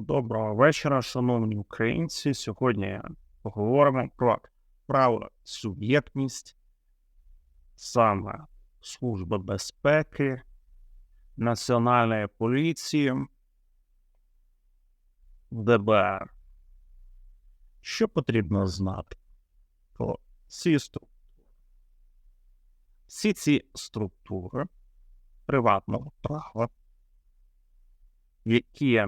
Доброго вечора, шановні українці. Сьогодні поговоримо про право суб'єктність, саме Служби безпеки, Національної поліції, ДБР. Що потрібно знати про ці структури? Всі ці структури приватного права, які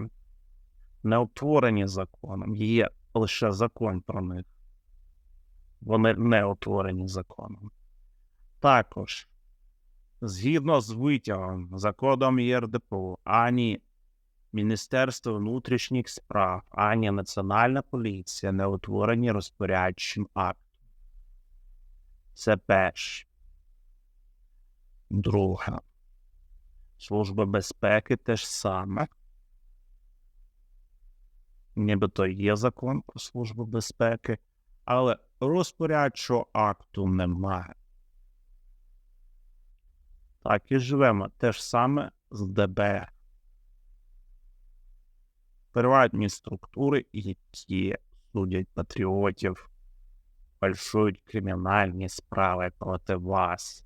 не утворені законом, є лише закон про них. Вони не утворені законом. Також, згідно з витягом за кодом ЄРДПУ, ані Міністерство внутрішніх справ, ані Національна поліція не утворені розпорядчим актом. Це перше. Друге. Служба безпеки теж саме нібито є закон про службу безпеки, але розпорядчого акту немає. Так і живемо те ж саме з ДБР. Приватні структури, які судять патріотів, фальшують кримінальні справи проти вас.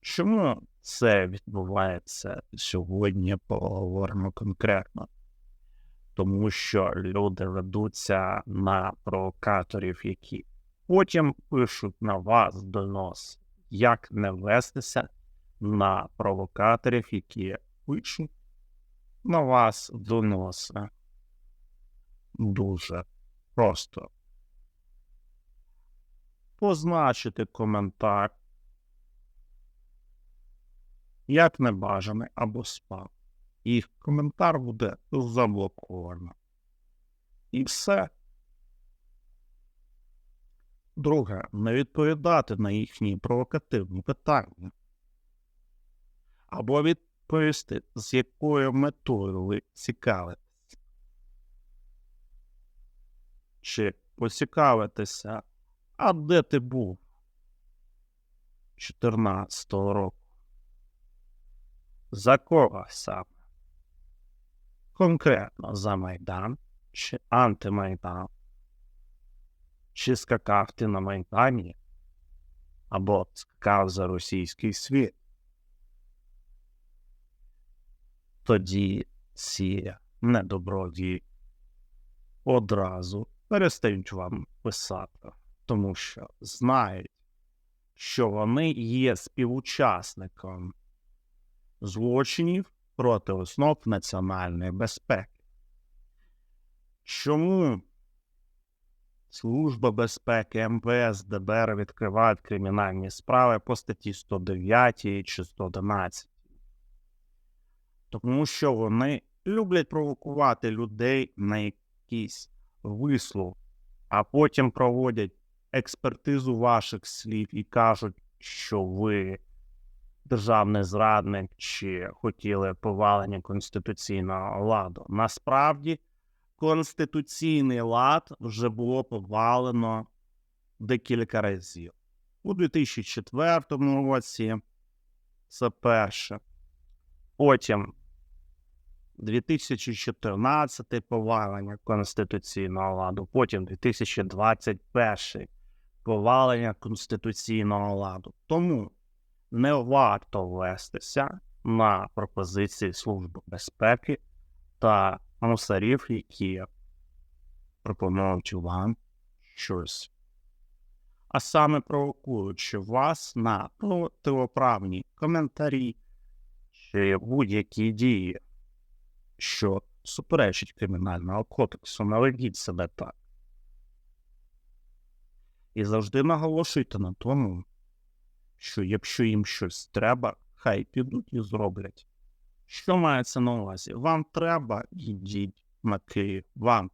Чому це відбувається сьогодні? Поговоримо конкретно тому що люди ведуться на провокаторів, які потім пишуть на вас донос, як не вестися на провокаторів, які пишуть на вас доноси. Дуже просто. Позначити коментар, як небажаний або спам їх коментар буде заблоковано. І все. Друге, не відповідати на їхні провокативні питання. Або відповісти, з якою метою ви цікавитесь. Чи поцікавитися, а де ти був 14 року? За кого саме? Конкретно за Майдан чи антимайдан, чи скакав ти на Майдані, або скакав за російський світ. Тоді ці недобродії одразу перестають вам писати, тому що знають, що вони є співучасником злочинів проти основ національної безпеки. Чому Служба безпеки МВС ДБР відкривають кримінальні справи по статті 109 чи 111? Тому що вони люблять провокувати людей на якийсь вислов, а потім проводять експертизу ваших слів і кажуть, що ви державний зрадник чи хотіли повалення конституційного ладу. Насправді, конституційний лад вже було повалено декілька разів. У 2004 році це перше. Потім 2014 повалення конституційного ладу, потім 2021 повалення конституційного ладу. Тому не варто вестися на пропозиції Служби безпеки та мусарів, які пропонують вам щось. А саме провокуючи вас на противоправні коментарі чи будь-які дії, що суперечить кримінального кодексу, наведіть себе так. І завжди наголошуйте на тому, що якщо їм щось треба, хай підуть і зроблять. Що мається на увазі? Вам треба йдіть на Київ, вам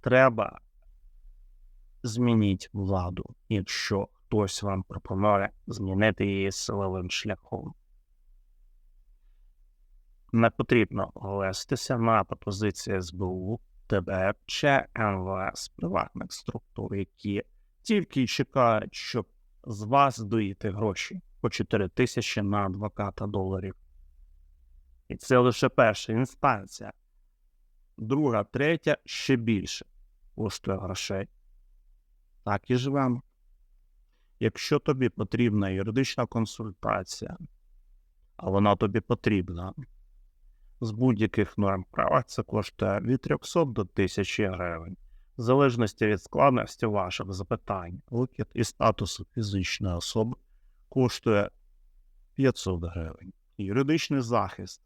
треба змініть владу, якщо хтось вам пропонує змінити її силовим шляхом. Не потрібно вестися на пропозиції СБУ, ТБ чи МВС приватних структур, які тільки чекають, щоб з вас доїти гроші по 4 тисячі на адвоката доларів. І це лише перша інстанція. друга, третя ще більше коштує грошей. Так і живемо. Якщо тобі потрібна юридична консультація, а вона тобі потрібна з будь-яких норм права, це коштує від 300 до 1000 гривень, в залежності від складності ваших запитань, викид і статусу фізичної особи коштує 500 гривень. Юридичний захист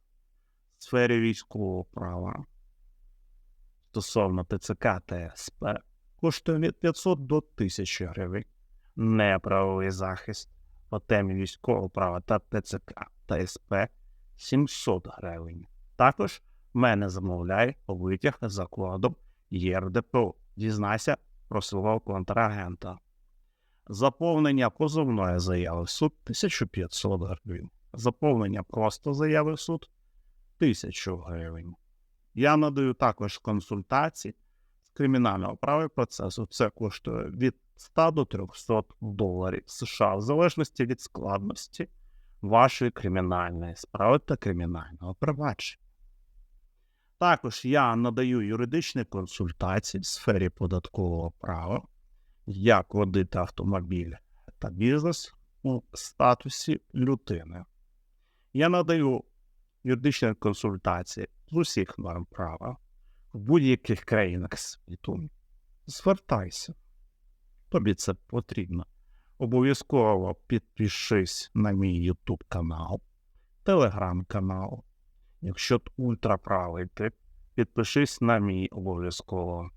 в сфері військового права стосовно ТЦК та СП коштує від 500 до 1000 гривень. Неправовий захист по темі військового права та ТЦК та СП 700 гривень. Також мене замовляє витяг за кодом ЄРДПО. Дізнайся про свого контрагента. Заповнення позовної заяви в суд 1500 гривень. Заповнення просто заяви в суд 1000 гривень. Я надаю також консультації з кримінального права і процесу. Це коштує від 100 до 300 доларів США в залежності від складності вашої кримінальної справи та кримінального провадження. Також я надаю юридичні консультації в сфері податкового права, як водити автомобіль та бізнес у статусі людини. Я надаю юридичні консультації з усіх норм права в будь-яких країнах світу. Звертайся, тобі це потрібно. Обов'язково підпишись на мій YouTube канал, Telegram канал. Якщо ти ультраправий тип, підпишись на мій обов'язково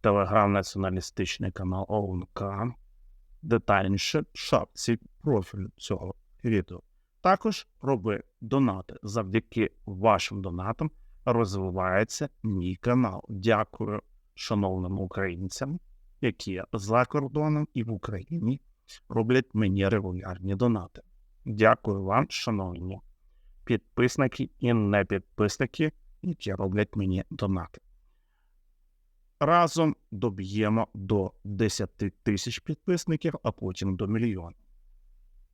телеграм-націоналістичний канал ОУНК. Детальніше шапці профілю цього відео. Також роби донати. Завдяки вашим донатам розвивається мій канал. Дякую шановним українцям, які за кордоном і в Україні роблять мені регулярні донати. Дякую вам, шановні підписники і не підписники, які роблять мені донати. Разом доб'ємо до 10 тисяч підписників, а потім до мільйона.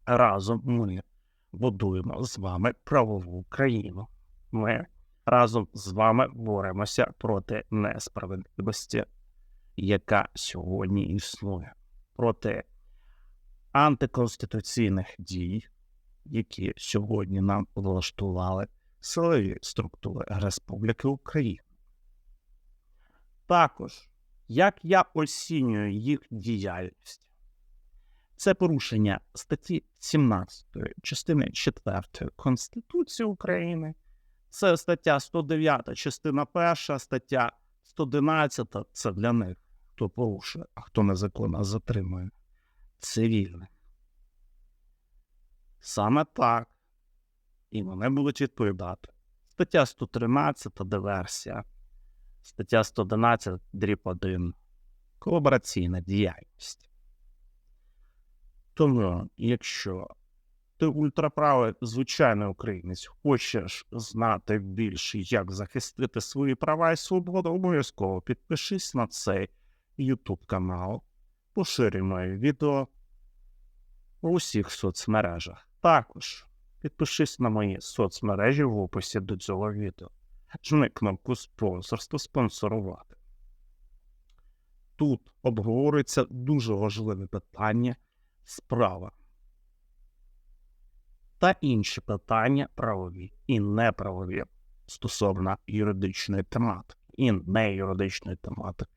Разом ми будуємо з вами правову країну. Ми разом з вами боремося проти несправедливості, яка сьогодні існує, проти антиконституційних дій, які сьогодні нам влаштували силові структури Республіки Україна. Також, як я оцінюю їх діяльність, це порушення статті 17 частини 4 Конституції України, це стаття 109, частина 1, стаття 111 це для них, хто порушує, а хто незаконно затримує цивільних. Саме так. І вони будуть відповідати. Стаття 113 диверсія, стаття 111 дріб 1. Колабораційна діяльність. Тому, якщо ти ультраправий звичайний українець, хочеш знати більше, як захистити свої права і свободу, обов'язково підпишись на цей YouTube канал, поширюй моє відео у всіх соцмережах. Також підпишись на мої соцмережі в описі до цього відео. Жми кнопку спонсорство спонсорувати. Тут обговорюється дуже важливе питання справа та інші питання правові і неправові стосовно юридичної тематики і неюридичної тематики.